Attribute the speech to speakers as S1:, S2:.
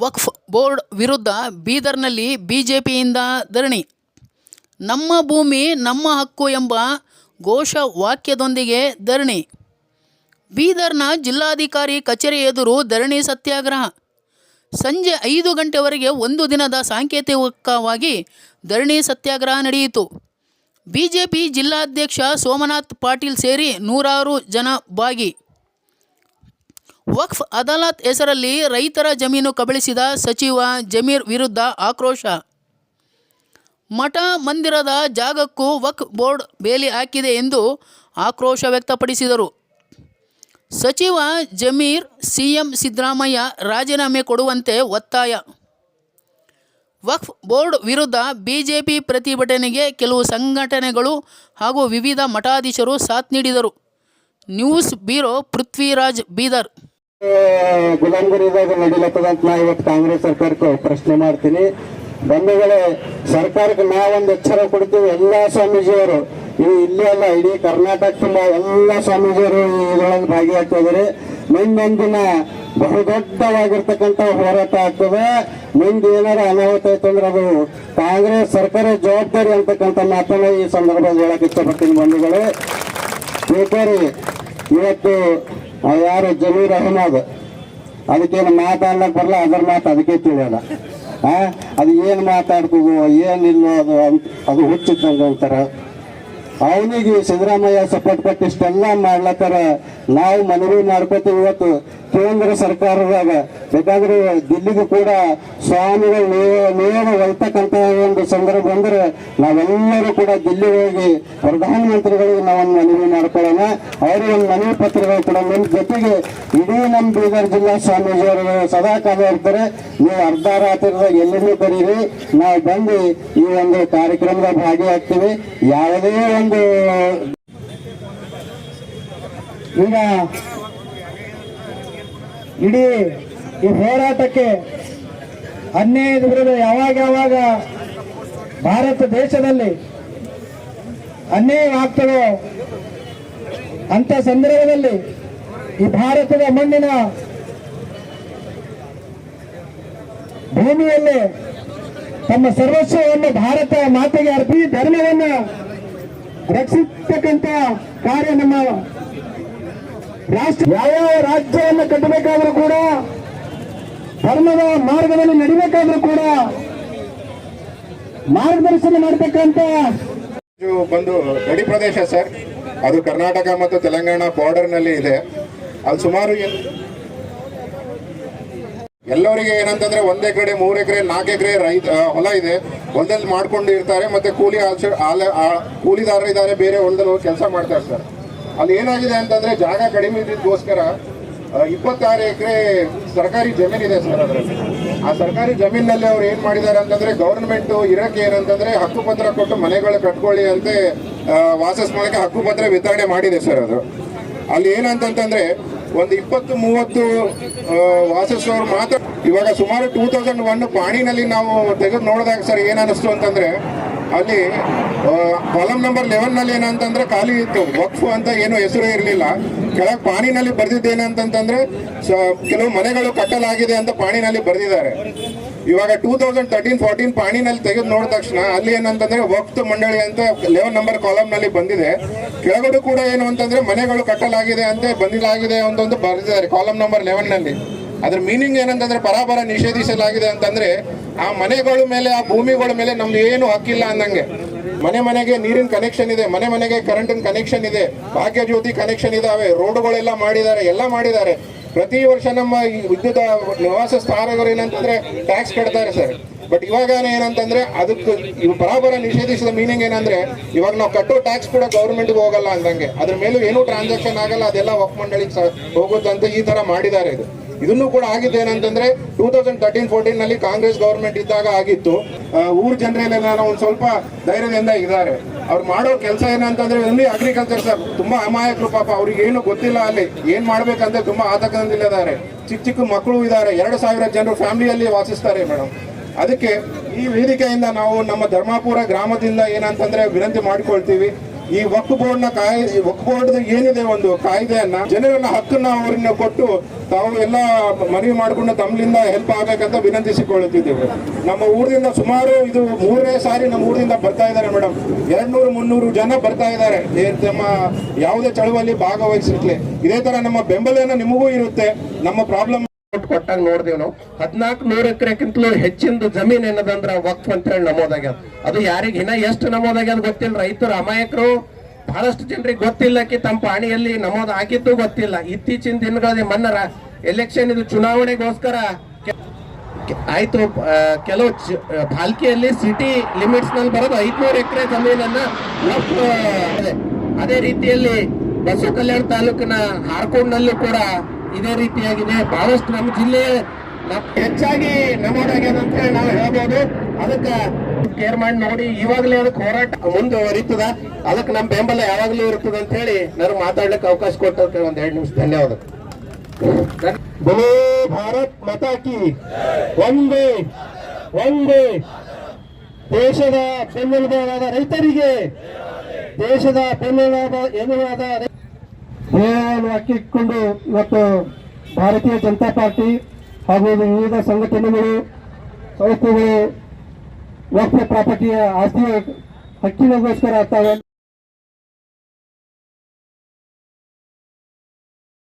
S1: ವಕ್ಫ್ board ವಿರುದ್ಧ ಬೀದರ್ನಲ್ಲಿ ಬಿಜೆಪಿಯಿಂದ ಧರಣಿ. ನಮ್ಮ ಭೂಮಿ, ನಮ್ಮ ಹಕ್ಕು ಎಂಬ ಘೋಷ ವಾಕ್ಯದೊಂದಿಗೆ ಧರಣಿ. ಬೀದರ್ನ ಜಿಲ್ಲಾಧಿಕಾರಿ ಕಚೇರಿ ಎದುರು ಧರಣಿ ಸತ್ಯಾಗ್ರಹ. ಸಂಜೆ ಐದು ಗಂಟೆವರೆಗೆ ಒಂದು ದಿನದ ಸಾಂಕೇತಿಕವಾಗಿ ಧರಣಿ ಸತ್ಯಾಗ್ರಹ ನಡೆಯಿತು. ಬಿಜೆಪಿ ಜಿಲ್ಲಾಧ್ಯಕ್ಷ ಸೋಮನಾಥ್ ಪಾಟೀಲ್ ಸೇರಿ ನೂರಾರು ಜನ ಭಾಗಿ. ವಕ್ಫ್ ಅದಾಲತ್ ಹೆಸರಲ್ಲಿ ರೈತರ ಜಮೀನು ಕಬಳಿಸಿದ ಸಚಿವ ಜಮೀರ್ ವಿರುದ್ಧ ಆಕ್ರೋಶ. ಮಠ ಮಂದಿರದ ಜಾಗಕ್ಕೂ ವಕ್ ಬೋರ್ಡ್ ಬೇಲಿ ಹಾಕಿದೆ ಎಂದು ಆಕ್ರೋಶ ವ್ಯಕ್ತಪಡಿಸಿದರು. ಸಚಿವ ಜಮೀರ್ ಸಿಎಂ ಸಿದ್ದರಾಮಯ್ಯ ರಾಜೀನಾಮೆ ಕೊಡುವಂತೆ ಒತ್ತಾಯ. ವಕ್ಫ್ ಬೋರ್ಡ್ ವಿರುದ್ಧ ಬಿಜೆಪಿ ಪ್ರತಿಭಟನೆಗೆ ಕೆಲವು ಸಂಘಟನೆಗಳು ಹಾಗೂ ವಿವಿಧ ಮಠಾಧೀಶರು ಸಾಥ್ ನೀಡಿದರು. News bureau Prithviraj Bidar.
S2: ಗುಲಾಮಗಿರಿದಾಗ ನಡೀಲತ್ತದಂತ ನಾ ಇವತ್ತು ಕಾಂಗ್ರೆಸ್ ಸರ್ಕಾರಕ್ಕೆ ಪ್ರಶ್ನೆ ಮಾಡ್ತೀನಿ. ಬಂಧುಗಳೇ, ಸರ್ಕಾರಕ್ಕೆ ನಾವೊಂದು ಎಚ್ಚರ ಕೊಡ್ತೀವಿ ಎಲ್ಲಾ ಸ್ವಾಮೀಜಿಯವರು. ಇವು ಇಲ್ಲೇ ಅಲ್ಲ, ಇಡೀ ಕರ್ನಾಟಕ ತುಂಬ ಎಲ್ಲ ಸ್ವಾಮೀಜಿಯವರು ಇದರೊಳಗೆ ಭಾಗಿಯಾಗ್ತಾ ಇದ್ದಾರೆ. ಮುಂದೊಂದಿನ ಬಹುದೊಡ್ಡವಾಗಿರ್ತಕ್ಕಂಥ ಹೋರಾಟ ಆಗ್ತದೆ. ಮುಂದೆ ಏನಾರ ಅನಾಹುತ ಆಯ್ತು ಅಂದ್ರೆ ಅದು ಕಾಂಗ್ರೆಸ್ ಸರ್ಕಾರ ಜವಾಬ್ದಾರಿ ಅಂತಕ್ಕಂಥ ಮಾತನ್ನ ಈ ಸಂದರ್ಭದಲ್ಲಿ ಹೇಳಕ್ ಇಷ್ಟಪಡ್ತೀನಿ ಬಂಧುಗಳೇ. ಇವತ್ತು ಯಾರು ಜಮೀರ್ ಅಹಮದ್ ಅದಕ್ಕೇನು ಮಾತಾಡ್ಲಕ್ ಬರಲ್ಲ, ಅದರ ಮಾತು ಅದಕ್ಕೆ ತಿಳಿಯಲ್ಲ ಅದು ಏನು ಮಾತಾಡ್ಕೋದು ಏನಿಲ್ಲ ಅದು ಅದು ಹುಚ್ಚಿದ್ದಂಗೆ ಅಂತಾರ ಅವನಿಗೆ ಸಿದ್ದರಾಮಯ್ಯ ಸಪೋರ್ಟ್ ಕೊಟ್ಟು ಇಷ್ಟೆಲ್ಲ ಮಾಡ್ಲತ್ತಾರ. ನಾವು ಮನವಿ ಮಾಡ್ಕೋತೀವಿ ಇವತ್ತು. ಕೇಂದ್ರ ಸರ್ಕಾರದಾಗ ಬೇಕಾದ್ರೆ ದಿಲ್ಲಿಗೂ ಕೂಡ ಸ್ವಾಮಿಗಳು ನೇರ ಒಯ್ತಕ್ಕಂತ ಒಂದು ಸಂದರ್ಭ ಬಂದ್ರೆ ನಾವೆಲ್ಲರೂ ಕೂಡ ದಿಲ್ಲಿ ಹೋಗಿ ಪ್ರಧಾನಮಂತ್ರಿಗಳಿಗೆ ನಾವೊಂದು ಮನವಿ ಮಾಡ್ಕೊಳ್ಳೋಣ. ಅವರಿಗೆ ಒಂದು ಮನವಿ ಪತ್ರಗಳು ಕೂಡ ನಿಮ್ಮ ಜೊತೆಗೆ ಇಡೀ ನಮ್ಮ ಬೀದರ್ ಜಿಲ್ಲಾ ಸ್ವಾಮೀಜಿಯವರು ಸದಾ ಕಾಲ ಇರ್ತಾರೆ. ನೀವು ಅರ್ಧ ರಾತ್ರಿದಾಗ ಎಲ್ಲಿನೂ ಬರೀರಿ? ನಾವು ಬಂದು ಈ ಒಂದು ಕಾರ್ಯಕ್ರಮದಾಗ ಭಾಗಿಯಾಗ್ತೀವಿ. ಯಾವುದೇ
S3: ಈಗ ಇಡೀ ಈ ಹೋರಾಟಕ್ಕೆ ಅನ್ಯಾಯದ ವಿರುದ್ಧ ಯಾವಾಗ ಯಾವಾಗ ಭಾರತ ದೇಶದಲ್ಲಿ ಅನ್ಯಾಯವಾಗ್ತದೋ ಅಂತ ಸಂದರ್ಭದಲ್ಲಿ ಈ ಭಾರತದ ಮಣ್ಣಿನ ಭೂಮಿಯಲ್ಲಿ ತಮ್ಮ ಸರ್ವಸ್ವವನ್ನು ಭಾರತ ಮಾತೆಗೆ ಅರ್ಪಿ ಧರ್ಮವನ್ನ ರಕ್ಷಿಸ್ತಕ್ಕಂಥ ಕಾರ್ಯ ನಮ್ಮ ರಾಷ್ಟ್ರ ಯಾವ ರಾಜ್ಯವನ್ನು ಕಟ್ಟಬೇಕಾದ್ರೂ ಕೂಡ, ಧರ್ಮದ ಮಾರ್ಗದಲ್ಲಿ ನಡಿಬೇಕಾದ್ರೂ ಕೂಡ ಮಾರ್ಗದರ್ಶನ ಮಾಡತಕ್ಕಂತ
S4: ಬಂದು ಗಡಿ ಪ್ರದೇಶ ಸರ್. ಅದು ಕರ್ನಾಟಕ ಮತ್ತು ತೆಲಂಗಾಣ ಬಾರ್ಡರ್ನಲ್ಲಿ ಇದೆ. ಅಲ್ಲಿ ಸುಮಾರು ಎಲ್- ಎಲ್ಲರಿಗೆ ಏನಂತಂದ್ರೆ ಒಂದ್ ಎಕರೆ, ಮೂರ್ ಎಕರೆ, ನಾಲ್ಕು ಎಕರೆ ರೈತ ಹೊಲ ಇದೆ. ಹೊಲದಲ್ಲಿ ಮಾಡ್ಕೊಂಡು ಇರ್ತಾರೆ, ಮತ್ತೆ ಕೂಲಿ ಆಲ್ಸ- ಕೂಲಿದಾರರು ಇದ್ದಾರೆ, ಬೇರೆ ಹೊಲದಲ್ಲಿ ಹೋಗಿ ಕೆಲಸ ಮಾಡ್ತಾ ಇರ್ತಾರೆ. ಅಲ್ಲಿ ಏನಾಗಿದೆ ಅಂತಂದ್ರೆ ಜಾಗ ಕಡಿಮೆ ಇದ್ದಿದ್ದಕ್ಕೋಸ್ಕರ ಇಪ್ಪತ್ತಾರು ಎಕರೆ ಸರ್ಕಾರಿ ಜಮೀನಿದೆ ಸರ್ ಅದರಲ್ಲಿ. ಆ ಸರ್ಕಾರಿ ಜಮೀನಲ್ಲಿ ಅವ್ರು ಏನ್ ಮಾಡಿದ್ದಾರೆ ಅಂತಂದ್ರೆ ಗೌರ್ಮೆಂಟ್ ಇರಕ್ಕೆ ಏನಂತಂದ್ರೆ ಹಕ್ಕುಪತ್ರ ಕೊಟ್ಟು ಮನೆಗಳು ಕಟ್ಕೊಳ್ಳಿ ಅಂತ ಹಕ್ಕು ಹಕ್ಕುಪತ್ರ ವಿತರಣೆ ಮಾಡಿದೆ ಸರ್ ಅದು. ಅಲ್ಲಿ ಏನಂತಂತಂದ್ರೆ, ಒಂದು ಇಪ್ಪತ್ತು ಮೂವತ್ತು ವಾಸಿಸೋರು ಮಾತ್ರ ಇವಾಗ ಸುಮಾರು ಟೂ ತೌಸಂಡ್ ಒನ್ ಪಾಣಿನಲ್ಲಿ ನಾವು ತೆಗೆದು ನೋಡಿದಾಗ ಸರ್ ಏನ್ ಅನಿಸ್ತು ಅಂತಂದ್ರೆ ಅಲ್ಲಿ ಕಾಲಮ್ ನಂಬರ್ ಲೆವೆನ್ನಲ್ಲಿ ಏನಂತಂದ್ರೆ ಖಾಲಿ ಇತ್ತು, ವಕ್ಫ್ ಅಂತ ಏನು ಹೆಸರು ಇರಲಿಲ್ಲ. ಕೆಳಗೆ ಪಾಣಿನಲ್ಲಿ ಬರ್ದಿದ್ದೇನಂತಂತಂದ್ರೆ ಕೆಲವು ಮನೆಗಳು ಕಟ್ಟಲಾಗಿದೆ ಅಂತ ಪಾಣಿನಲ್ಲಿ ಬರೆದಿದ್ದಾರೆ. ಇವಾಗ ಟೂ ತೌಸಂಡ್ ತರ್ಟೀನ್ ಫೋರ್ಟೀನ್ ಪಾಣಿನಲ್ಲಿ ತೆಗೆದು ನೋಡಿದ ತಕ್ಷಣ ಅಲ್ಲಿ ಏನಂತಂದ್ರೆ ವಕ್ಫ್ ಮಂಡಳಿ ಅಂತ ಲೆವೆನ್ ನಂಬರ್ ಕಾಲಮ್ನಲ್ಲಿ ಬಂದಿದೆ. ಕೆಳಗಡೆ ಕೂಡ ಏನು ಅಂತಂದ್ರೆ ಮನೆಗಳು ಕಟ್ಟಲಾಗಿದೆ ಅಂತ ಬಂದಿಲಾಗಿದೆ ಅಂತಂದು ಬರೆದಿದ್ದಾರೆ ಕಾಲಮ್ ನಂಬರ್ ಲೆವೆನ್ನಲ್ಲಿ. ಅದ್ರ ಮೀನಿಂಗ್ ಏನಂತಂದ್ರೆ ಪರಾಬರ ನಿಷೇಧಿಸಲಾಗಿದೆ ಅಂತಂದ್ರೆ ಆ ಮನೆಗಳ ಮೇಲೆ, ಆ ಭೂಮಿಗಳ ಮೇಲೆ ನಮ್ದು ಏನು ಹಕ್ಕಿಲ್ಲ ಅಂದಂಗೆ. ಮನೆ ಮನೆಗೆ ನೀರಿನ ಕನೆಕ್ಷನ್ ಇದೆ, ಮನೆ ಮನೆಗೆ ಕರೆಂಟಿನ ಕನೆಕ್ಷನ್ ಇದೆ ಭಾಗ್ಯ ಜ್ಯೋತಿ ಕನೆಕ್ಷನ್ ಇದಾವೆ, ರೋಡ್ಗಳೆಲ್ಲ ಮಾಡಿದ್ದಾರೆ, ಎಲ್ಲ ಮಾಡಿದ್ದಾರೆ. ಪ್ರತಿ ವರ್ಷ ನಮ್ಮ ಈ ವಿದ್ಯುತ್ ನಿವಾಸ ಸ್ಥಾನಗಳು ಏನಂತಂದ್ರೆ ಟ್ಯಾಕ್ಸ್ ಕಟ್ತಾರೆ ಸರ್ ಬಟ್ ಇವಾಗ ಏನಂತಂದ್ರೆ ಅದಕ್ಕೆ ಇವು ಬರಾಬರ ನಿಷೇಧಿಸಿದ ಮೀನಿಂಗ್ ಏನಂದ್ರೆ ಇವಾಗ ನಾವು ಕಟ್ಟೋ ಟ್ಯಾಕ್ಸ್ ಕೂಡ ಗೌರ್ಮೆಂಟ್ಗೆ ಹೋಗಲ್ಲ ಅಂದಂಗೆ. ಅದ್ರ ಮೇಲೂ ಏನೂ ಟ್ರಾನ್ಸಾಕ್ಷನ್ ಆಗಲ್ಲ, ಅದೆಲ್ಲ ವಕ್ ಸ- ಹೋಗುತ್ತಂತ ಈ ತರ ಮಾಡಿದ್ದಾರೆ ಇದು. ಇದನ್ನು ಕೂಡ ಆಗಿದ್ದು ಏನಂತಂದ್ರೆ ಟೂ ತೌಸಂಡ್ ತರ್ಟೀನ್ ಫೋರ್ಟೀನ್ನಲ್ಲಿ ಕಾಂಗ್ರೆಸ್ ಗವರ್ಮೆಂಟ್ ಇದ್ದಾಗ ಆಗಿತ್ತು. ಊರ್ ಜನರಲ್ಲಿ ಒಂದ್ ಸ್ವಲ್ಪ ಧೈರ್ಯದಿಂದ ಇದ್ದಾರೆ. ಅವ್ರು ಮಾಡೋ ಕೆಲಸ ಏನಂತಂದ್ರೆ ಇಲ್ಲಿ ಅಗ್ರಿಕಲ್ಚರ್ ಸರ್ ತುಂಬಾ ಅಮಾಯಕರು ಪಾಪ. ಅವ್ರಿಗೆ ಏನು ಗೊತ್ತಿಲ್ಲ ಅಲ್ಲಿ. ಏನ್ ಮಾಡ್ಬೇಕಂತ ತುಂಬಾ ಆತಂಕದಿಂದಿದ್ದಾರೆ. ಚಿಕ್ಕ ಚಿಕ್ಕ ಮಕ್ಕಳು ಇದ್ದಾರೆ. ಎರಡು ಸಾವಿರ ಜನರು ಫ್ಯಾಮಿಲಿಯಲ್ಲಿ ವಾಸಿಸ್ತಾರೆ ಮೇಡಮ್ ಅದಕ್ಕೆ ಈ ವೇದಿಕೆಯಿಂದ ನಾವು ನಮ್ಮ ಧರ್ಮಾಪುರ ಗ್ರಾಮದಿಂದ ಏನಂತಂದ್ರೆ ವಿನಂತಿ ಮಾಡ್ಕೊಳ್ತೀವಿ. ಈ ವಕ್ ಬೋರ್ಡ್ನ ಕಾಯ್ ವಕ್ ಬೋರ್ಡ್ ಏನಿದೆ ಒಂದು ಕಾಯ್ದೆಯನ್ನ ಜನರನ್ನ ಹಕ್ಕನ್ನ ಅವರನ್ನ ಕೊಟ್ಟು ತಾವು ಎಲ್ಲ ಮನವಿ ಮಾಡಿಕೊಂಡು ತಮ್ಮಲಿಂದ ಹೆಲ್ಪ್ ಆಗಬೇಕಂತ ವಿನಂತಿಸಿಕೊಳ್ಳುತ್ತಿದ್ದೇವೆ. ನಮ್ಮ ಊರಿಂದ ಸುಮಾರು ಇದು ಮೂರನೇ ಸಾರಿ ನಮ್ಮ ಊರಿನಿಂದ ಬರ್ತಾ ಇದ್ದಾರೆ ಮೇಡಮ್ ಎರಡ್ ನೂರು ಮುನ್ನೂರು ಜನ ಬರ್ತಾ ಇದ್ದಾರೆ. ನಮ್ಮ ಯಾವುದೇ ಚಳುವಲ್ಲಿ ಭಾಗವಹಿಸಲಿಕ್ಕೆ. ಇದೇ ತರ ನಮ್ಮ ಬೆಂಬಲನ ನಿಮಗೂ ಇರುತ್ತೆ. ನಮ್ಮ ಪ್ರಾಬ್ಲಮ್
S5: ಕೊಟ್ಟಾಗ ನೋಡಿದೆವು ನಾವು. ಹದಿನಾಲ್ಕು ನೂರು ಎಕರೆಕ್ಕಿಂತಲೂ ಹೆಚ್ಚಿನ ಜಮೀನ್ ಏನದಂದ್ರ ವಕ್ಫ್ ಅಂತ ಹೇಳಿ ನಮೋದಾಗ್ಯದ. ಅದು ಯಾರಿಗೆ ಇನ್ನ ಎಷ್ಟು ನಮೋದಾಗ್ಯದ ಗೊತ್ತಿಲ್ಲ. ರೈತರು ಅಮಾಯಕರು, ಬಹಳಷ್ಟು ಜನರಿಗೆ ಗೊತ್ತಿಲ್ಲಕ್ಕೆ ತಮ್ಮ ಪಾಣಿಯಲ್ಲಿ ನಮೋದ್ ಆಗಿದ್ದು ಗೊತ್ತಿಲ್ಲ. ಇತ್ತೀಚಿನ ದಿನಗಳಲ್ಲಿ ಮನ್ನರ ಎಲೆಕ್ಷನ್ ಇದು ಚುನಾವಣೆಗೋಸ್ಕರ ಆಯ್ತು ಕೆಲವು ಭಾಲ್ಕಿಯಲ್ಲಿ ಸಿಟಿ ಲಿಮಿಟ್ಸ್ನಲ್ಲಿ ಬರೋದು ಐದ್ನೂರು ಎಕರೆ ಜಮೀನನ್ನ ಅದೇ ರೀತಿಯಲ್ಲಿ ಬಸವ ಕಲ್ಯಾಣ ತಾಲೂಕಿನ ಹಾರ್ಕೋಡ್ನಲ್ಲೂ ಕೂಡ ಇದೇ ರೀತಿಯಾಗಿದೆ. ಬಹಳಷ್ಟು ನಮ್ಮ ಜಿಲ್ಲೆ ಹೆಚ್ಚಾಗಿ ನಮೋದಾಗ್ಯದ ಅಂತ ಹೇಳಿ ನಾವು ಹೇಳ್ಬೋದು. ಅದಕ್ಕೆ ಕೇರ್ ಮಾಡಿ ನೋಡಿ, ಇವಾಗಲೇ ಅದಕ್ಕೆ ಹೋರಾಟ ಮುಂದುವರಿತದ. ಅದಕ್ಕೆ ನಮ್ಮ ಬೆಂಬಲ ಯಾವಾಗಲೂ ಇರ್ತದ ಅಂತ ಹೇಳಿ ನಾನು ಮಾತಾಡ್ಲಿಕ್ಕೆ ಅವಕಾಶ ಕೊಟ್ಟದಕ್ಕೆ ಒಂದ್ ಎರಡು ನಿಮಿಷ ಧನ್ಯವಾದ
S3: ಭಾರತ್ ಮತಾಕಿ ಒಂದೇ ಒಂದೇ ದೇಶದ ಬೆನ್ನೆಲುಬಾದ ರೈತರಿಗೆ, ದೇಶದ ಬೆನ್ನೆಲುಬಾದ ಎನ್ನುವಾದ ಧ್ಯೇಯವನ್ನು ಹಾಕಿಕೊಂಡು ಇವತ್ತು ಭಾರತೀಯ ಜನತಾ ಪಾರ್ಟಿ ಹಾಗೂ ವಿವಿಧ ಸಂಘಟನೆಗಳು ಸಂಸ್ಥೆಗಳು ವಕ್ಫ ಪ್ರಾಪರ್ಟಿಯ ಆಸ್ತಿಯ ಹಕ್ಕಿನಗೋಸ್ಕರ ತಾವು